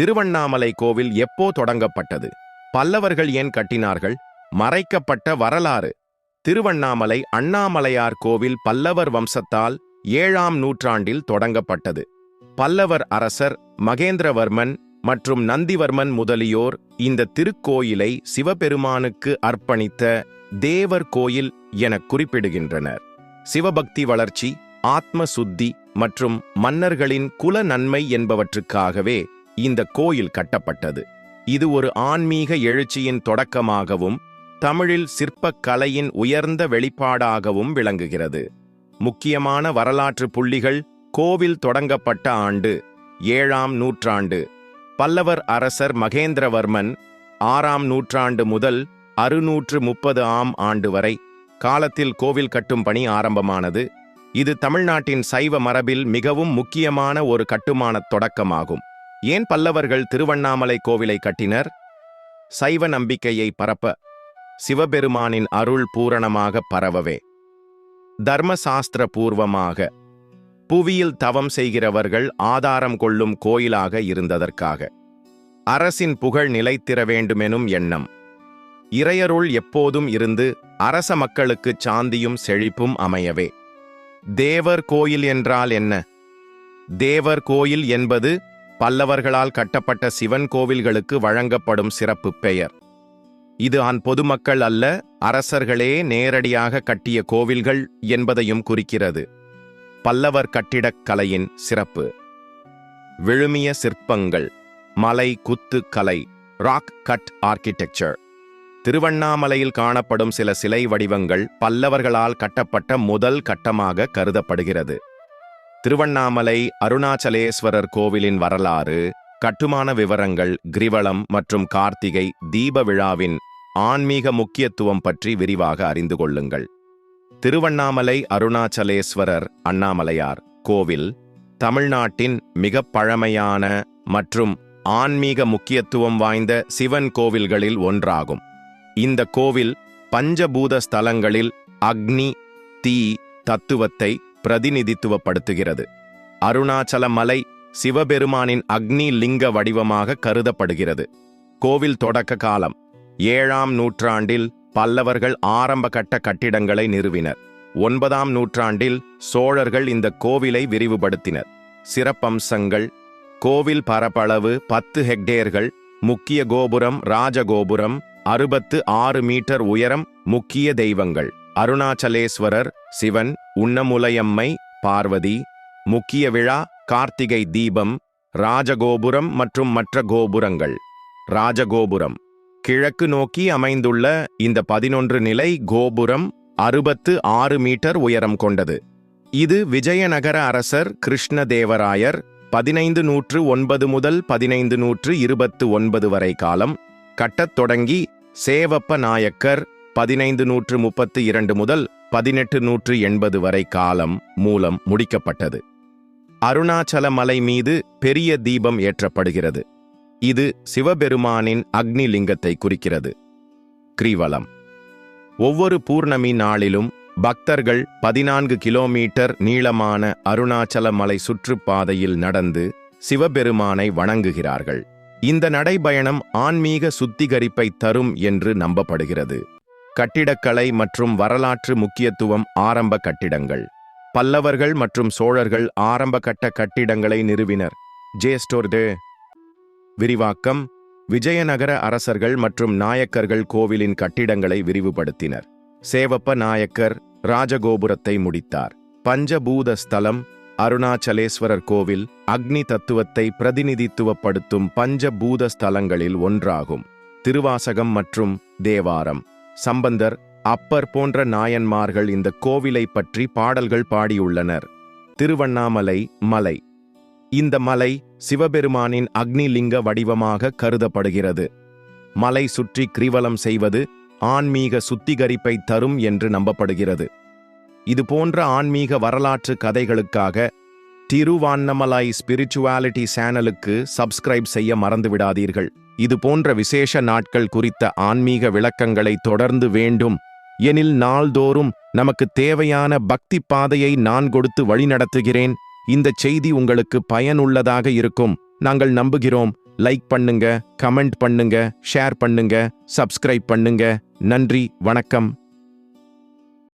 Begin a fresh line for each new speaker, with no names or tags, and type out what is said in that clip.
திருவண்ணாமலை கோவில் எப்போ தொடங்கப்பட்டது? பல்லவர்கள் ஏன் கட்டினார்கள்? மறைக்கப்பட்ட வரலாறு. திருவண்ணாமலை அண்ணாமலையார் கோவில் பல்லவர் வம்சத்தால் ஏழாம் நூற்றாண்டில் தொடங்கப்பட்டது. பல்லவர் அரசர் மகேந்திரவர்மன் மற்றும் நந்திவர்மன் முதலியோர் இந்த திருக்கோயிலை சிவபெருமானுக்கு அர்ப்பணித்த தேவர் கோயில் என குறிப்பிடுகின்றனர். சிவபக்தி வளர்ச்சி ஆத்ம சுத்தி மற்றும் மன்னர்களின் குல நன்மை என்பவற்றுக்காகவே இந்த கோயில் கட்டப்பட்டது. இது ஒரு ஆன்மீக எழுச்சியின் தொடக்கமாகவும் தமிழில் சிற்பக் கலையின் உயர்ந்த வெளிப்பாடாகவும் விளங்குகிறது. முக்கியமான வரலாற்று புள்ளிகள் கோவில் தொடங்கப்பட்ட ஆண்டு ஏழாம் நூற்றாண்டு. பல்லவர் அரசர் மகேந்திரவர்மன் ஆறாம் நூற்றாண்டு முதல் அறுநூற்று முப்பது ஆம் ஆண்டு வரை காலத்தில் கோவில் கட்டும் பணி ஆரம்பமானது. இது தமிழ்நாட்டின் சைவ மரபில் மிகவும் முக்கியமான ஒரு கட்டுமானத் தொடக்கமாகும். ஏன் பல்லவர்கள் திருவண்ணாமலை கோவிலை கட்டினர்? சைவ நம்பிக்கையை பரப்ப சிவபெருமானின் அருள் பூரணமாக பரவவே. தர்மசாஸ்திர பூர்வமாக புவியில் தவம் செய்கிறவர்கள் ஆதாரம் கொள்ளும் கோயிலாக இருந்ததற்காக. அரசின் புகழ் நிலைத்திர வேண்டுமெனும் எண்ணம். இறையருள் எப்போதும் இருந்து அரச மக்களுக்குச் சாந்தியும் செழிப்பும் அமையவே. தேவர் கோயில் என்றால் என்ன? தேவர் கோயில் என்பது பல்லவர்களால் கட்டப்பட்ட சிவன் கோவில்களுக்கு வழங்கப்படும் சிறப்பு பெயர். இது ஆன் பொதுமக்கள் அல்ல அரசர்களே நேரடியாக கட்டிய கோவில்கள் என்பதையும் குறிக்கிறது. பல்லவர் கட்டிடக் கலையின் சிறப்பு. விழுமிய சிற்பங்கள் மலை குத்து கலை ராக் கட் ஆர்கிடெக்சர் திருவண்ணாமலையில் காணப்படும் சில சிலை வடிவங்கள் பல்லவர்களால் கட்டப்பட்ட முதல் கட்டமாக கருதப்படுகிறது. திருவண்ணாமலை அருணாச்சலேஸ்வரர் கோவிலின் வரலாறு கட்டுமான விவரங்கள் கிரிவலம் மற்றும் கார்த்திகை தீப விழாவின் ஆன்மீக முக்கியத்துவம் பற்றி விரிவாக அறிந்து கொள்ளுங்கள். திருவண்ணாமலை அருணாச்சலேஸ்வரர் அண்ணாமலையார் கோவில் தமிழ்நாட்டின் மிக பழமையான மற்றும் ஆன்மீக முக்கியத்துவம் வாய்ந்த சிவன் கோவில்களில் ஒன்றாகும். இந்த கோவில் பஞ்சபூத ஸ்தலங்களில் அக்னி தீ தத்துவத்தை பிரதிநிதித்துவப்படுத்துகிறது. அருணாச்சல மலை சிவபெருமானின் அக்னி லிங்க வடிவமாக கருதப்படுகிறது. கோவில் தொடக்க காலம். ஏழாம் நூற்றாண்டில் பல்லவர்கள் ஆரம்ப கட்ட கட்டிடங்களை நிறுவினர். ஒன்பதாம் நூற்றாண்டில் சோழர்கள் இந்த கோவிலை விரிவுபடுத்தினர். சிறப்பம்சங்கள். கோவில் பரப்பளவு பத்து ஹெக்டேர்கள். முக்கிய கோபுரம் ராஜகோபுரம் அறுபத்து ஆறு மீட்டர் உயரம் முக்கிய தெய்வங்கள். அருணாச்சலேஸ்வரர் சிவன் உண்ணமுலையம்மை பார்வதி முக்கிய விழா கார்த்திகை தீபம் ராஜகோபுரம் மற்றும் மற்ற கோபுரங்கள். ராஜகோபுரம். கிழக்கு நோக்கி அமைந்துள்ள இந்த பதினொன்று நிலை கோபுரம் அறுபத்து ஆறு மீட்டர் உயரம் கொண்டது. இது விஜயநகர அரசர் கிருஷ்ணதேவராயர் பதினைந்து நூற்று ஒன்பது முதல் பதினைந்து நூற்று இருபத்து ஒன்பது வரை காலம் கட்டத் தொடங்கி சேவப்ப நாயக்கர் பதினைந்து நூற்று முப்பத்து இரண்டு முதல் பதினெட்டு நூற்று எண்பது வரை காலம் மூலம் முடிக்கப்பட்டது. அருணாச்சல மலை மீது பெரிய தீபம் ஏற்றப்படுகிறது. இது சிவபெருமானின் அக்னி லிங்கத்தை குறிக்கிறது. கிரீவலம். ஒவ்வொரு பூர்ணமி நாளிலும் பக்தர்கள் பதினான்கு கிலோமீட்டர் நீளமான அருணாச்சல மலை சுற்றுப்பாதையில் நடந்து சிவபெருமானை வணங்குகிறார்கள். இந்த நடைபயணம் ஆன்மீக சுத்திகரிப்பை தரும் என்று நம்பப்படுகிறது. கட்டிடக்கலை மற்றும் வரலாற்று முக்கியத்துவம் ஆரம்ப கட்டிடங்கள். பல்லவர்கள் மற்றும் சோழர்கள் ஆரம்ப கட்ட கட்டிடங்களை நிறுவினர். ஜேஸ்டோர்தே விரிவாக்கம். விஜயநகர அரசர்கள் மற்றும் நாயக்கர்கள் கோவிலின் கட்டிடங்களை விரிவுபடுத்தினர். சேவப்ப நாயக்கர் ராஜகோபுரத்தை முடித்தார். பஞ்சபூத ஸ்தலம் அருணாச்சலேஸ்வரர் கோவில் அக்னி தத்துவத்தை பிரதிநிதித்துவப்படுத்தும் பஞ்சபூத ஸ்தலங்களில் ஒன்றாகும். திருவாசகம் மற்றும் தேவாரம். சம்பந்தர் அப்பர் போன்ற நாயன்மார்கள் இந்த கோவிலை பற்றி பாடல்கள் பாடியுள்ளனர். திருவண்ணாமலை மலை. இந்த மலை சிவபெருமானின் அக்னிலிங்க வடிவமாக கருதப்படுகிறது. மலை சுற்றி கிரிவலம் செய்வது ஆன்மீக சுத்திகரிப்பை தரும் என்று நம்பப்படுகிறது. இதுபோன்ற ஆன்மீக வரலாற்று கதைகளுக்காக திருவான்னமலை ஸ்பிரிச்சுவாலிட்டி சேனலுக்கு சப்ஸ்கிரைப் செய்ய மறந்துவிடாதீர்கள். இது போன்ற விசேஷ நாட்கள் குறித்த ஆன்மீக விளக்கங்களை தொடர்ந்து வேண்டும். எனில் நாள்தோறும் நமக்கு தேவையான பக்தி பாதையை நான் கொடுத்து வழிநடத்துகிறேன். இந்த செய்தி உங்களுக்கு பயனுள்ளதாக இருக்கும். நாங்கள் நம்புகிறோம். லைக் பண்ணுங்க கமெண்ட் பண்ணுங்க ஷேர் பண்ணுங்க சப்ஸ்கிரைப் பண்ணுங்க. நன்றி வணக்கம்.